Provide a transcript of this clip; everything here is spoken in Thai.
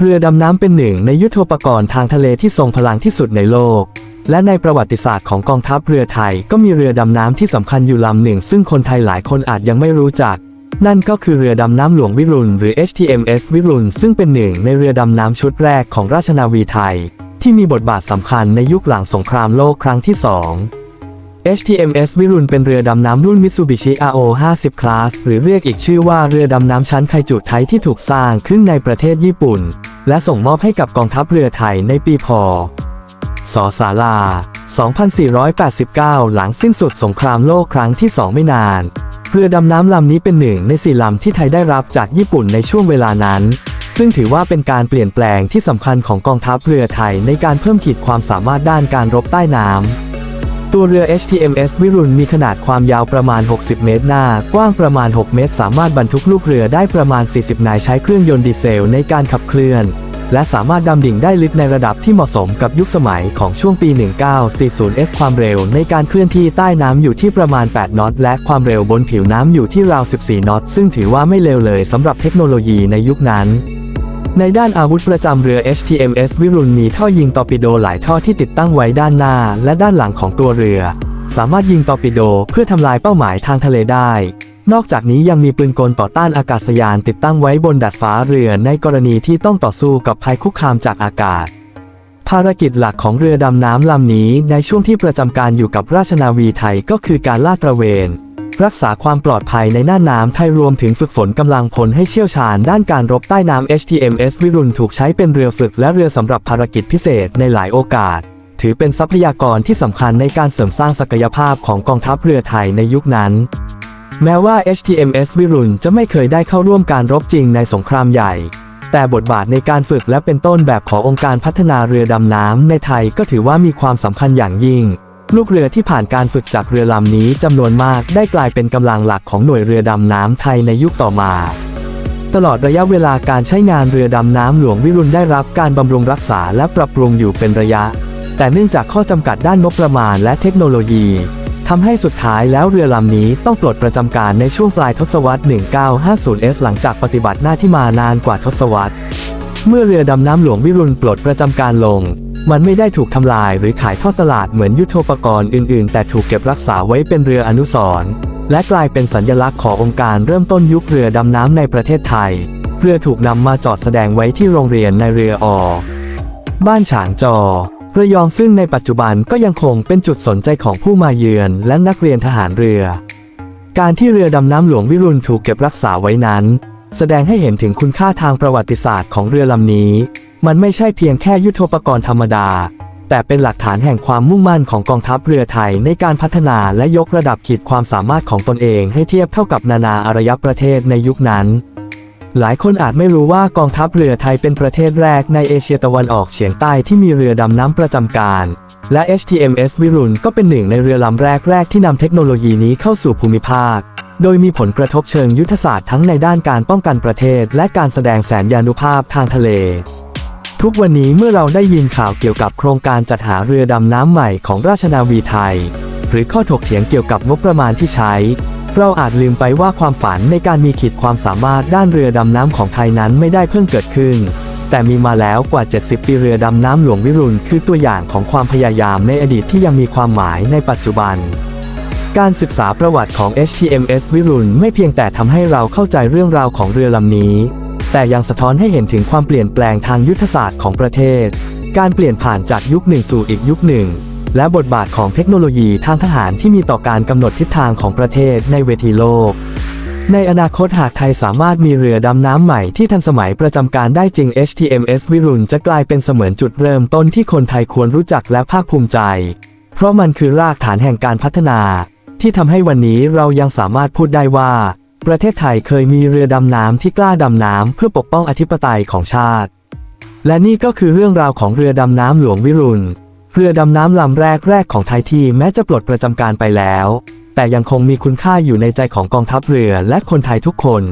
เรือดำน้ำเป็นหนึ่งในยุทโธปกรณ์ทางทะเลที่ทรงพลังที่สุดในโลก และในประวัติศาสตร์ของกองทัพเรือไทยก็มีเรือดำน้ำที่สำคัญอยู่ลำหนึ่ง ซึ่งคนไทยหลายคนอาจยังไม่รู้จัก นั่นก็คือเรือดำน้ำหลวงวิรุณหรือ HTMS วิรุณซึ่งเป็นหนึ่งในเรือดำน้ำชุดแรกของราชนาวีไทย ที่มีบทบาทสำคัญในยุคหลังสงครามโลกครั้งที่สอง HTMS วิรุณเป็นเรือดำน้ำรุ่น Mitsubishi RO 50 Class หรือเรียกอีกชื่อว่าเรือดำน้ำชั้นไคจุไทยที่ถูกสร้างขึ้นในประเทศญี่ปุ่น และส่งมอบให้กับกองทัพเรือไทยในปีพศสาลา 2489 หลังสิ้นสุดสงครามโลกครั้งที่ 2 ไม่นาน เรือดำน้ำลำนี้เป็นหนึ่งในสี่ลำที่ไทยได้รับจากญี่ปุ่นในช่วงเวลานั้น ซึ่งถือว่าเป็นการเปลี่ยนแปลงที่สำคัญของกองทัพเรือไทยในการเพิ่มขีดความสามารถด้านการรบใต้น้ำ ตัวเรือ HTMS วิรุณมีขนาดความยาวประมาณ 60 เมตร หน้า กว้างประมาณ 6 เมตร สามารถบรรทุกลูกเรือได้ประมาณ 40 นายใช้เครื่องยนต์ดีเซลในการขับเคลื่อน และสามารถดำดิ่งได้ลึกในระดับที่เหมาะสมกับยุคสมัยของช่วงปี 1940s ความเร็วในการเคลื่อนที่ใต้น้ำอยู่ที่ประมาณ 8 นอต และความเร็วบนผิวน้ำอยู่ที่ราว 14 นอต ซึ่งถือว่าไม่เลวเลยสำหรับเทคโนโลยีในยุคนั้น ในด้านอาวุธประจำเรือ HTMS วิรุณมีท่อยิงตอร์ปิโดหลายท่อที่ติดตั้งไว้ด้านหน้าและด้านหลังของตัวเรือ สามารถยิงตอร์ปิโดเพื่อทำลายเป้าหมายทางทะเลได้ นอกจากนี้ยังมีปืนกลต่อต้านอากาศยานติดตั้งไว้บนดาดฟ้าเรือในกรณีที่ต้องต่อสู้กับภัยคุกคามจากอากาศ ภารกิจหลักของเรือดำน้ำลำนี้ในช่วงที่ประจำการอยู่กับราชนาวีไทยก็คือการลาดตระเวน รักษาความปลอดภัยในน่านน้ำไทยรวมถึงฝึกฝนกำลังพลให้เชี่ยวชาญด้านการรบใต้น้ำ HTMS วิรุณถูกใช้เป็นเรือฝึกและเรือสำหรับภารกิจพิเศษในหลายโอกาส ถือเป็นทรัพยากรที่สำคัญในการเสริมสร้างศักยภาพของกองทัพเรือไทยในยุคนั้น แม้ว่า HTMS วิรุณจะไม่เคยได้เข้าร่วมการรบจริงในสงครามใหญ่แต่บทบาทในการฝึกและเป็นต้นแบบขององค์การพัฒนาเรือดำน้ำในไทยก็ถือว่ามีความสำคัญอย่างยิ่ง ลูกเรือที่ผ่านการฝึกจากเรือลำนี้จำนวนมากได้กลายเป็นกำลังหลักของหน่วยเรือดำน้ำไทยในยุคต่อมา ตลอดระยะเวลาการใช้งานเรือดำน้ำหลวงวิรุณได้รับการบำรุงรักษาและปรับปรุงอยู่เป็นระยะ แต่เนื่องจากข้อจำกัดด้านงบประมาณและเทคโนโลยีทำให้สุดท้ายแล้วเรือลำนี้ต้องปลดประจำการในช่วงปลายทศวรรษ 1950s หลังจากปฏิบัติหน้าที่มานานกว่าทศวรรษ เมื่อเรือดำน้ำหลวงวิรุณปลดประจำการลง มันไม่ได้ถูกทำลายหรือขายทอดตลาดเหมือนยุทโธปกรณ์อื่น ๆ แต่ถูกเก็บรักษาไว้เป็นเรืออนุสรณ์และกลายเป็นสัญลักษณ์ขององค์การเริ่มต้นยุคเรือดำน้ำในประเทศไทย เรือถูกนำมาจอดแสดงไว้ที่โรงเรียนในเรืออบ้านฉางจอระยองซึ่งในปัจจุบันก็ยังคงเป็นจุดสนใจของผู้มาเยือนและนักเรียนทหารเรือ การที่เรือดำน้ำหลวงวิรุณถูกเก็บรักษาไว้นั้น แสดงให้เห็นถึงคุณค่าทางประวัติศาสตร์ของเรือลำนี้ มันไม่ใช่เพียงแค่ยุทโธปกรณ์ธรรมดา แต่เป็นหลักฐานแห่งความมุ่งมั่นของกองทัพเรือไทยในการพัฒนาและยกระดับขีดความสามารถของตนเองให้เทียบเท่ากับนานาอารยประเทศในยุคนั้น หลายคนอาจไม่รู้ว่ากองทัพเรือไทยเป็นประเทศแรกในเอเชียตะวันออกเฉียงใต้ที่มีเรือดำน้ำประจำการ และ HTMS วิรุณก็เป็นหนึ่งในเรือลำแรกๆที่นำเทคโนโลยีนี้เข้าสู่ภูมิภาคโดยมีผลกระทบเชิงยุทธศาสตร์ทั้งในด้านการป้องกันประเทศ และการแสดงแสนยานุภาพทางทะเล ทุกวันนี้เมื่อเราได้ยินข่าวเกี่ยวกับโครงการจัดหาเรือดำน้ำใหม่ของราชนาวีไทย หรือข้อถกเถียงเกี่ยวกับงบประมาณที่ใช้ เราอาจลืมไปว่าความฝันในการมีขีดความสามารถด้านเรือดำน้ำของไทยนั้นไม่ได้เพิ่งเกิดขึ้น แต่มีมาแล้วกว่า 70 ปีเรือดำน้ำหลวงวิรุณคือตัวอย่างของความพยายามในอดีตที่ยังมีความหมายในปัจจุบันการศึกษาประวัติของ HTMS วิรุณไม่เพียงแต่ทำให้เราเข้าใจเรื่องราวของเรือลำนี้ แต่ยังสะท้อนให้เห็นถึงความเปลี่ยนแปลงทางยุทธศาสตร์ของประเทศ การเปลี่ยนผ่านจากยุคหนึ่งสู่อีกยุคหนึ่ง และบทบาทของเทคโนโลยีทางทหารที่มีต่อการกำหนดทิศทางของประเทศในเวทีโลก ในอนาคตหากไทยสามารถมีเรือดำน้ำใหม่ที่ทันสมัยประจำการได้จริง HTMS วิรุณจะกลายเป็นเสมือนจุดเริ่มต้นที่คนไทยควรรู้จักและภาคภูมิใจ เพราะมันคือรากฐานแห่งการพัฒนา ที่ทำให้วันนี้เรายังสามารถพูดได้ว่า ประเทศไทยเคยมีเรือดำน้ำที่กล้าดำน้ำเพื่อปกป้องอธิปไตยของชาติ และนี่ก็คือเรื่องราวของเรือดำน้ำหลวงวิรุณ เรือดำน้ำลำแรกแรกของไทยที่แม้จะปลดประจำการไปแล้ว แต่ยังคงมีคุณค่าอยู่ในใจของกองทัพเรือและคนไทยทุกคน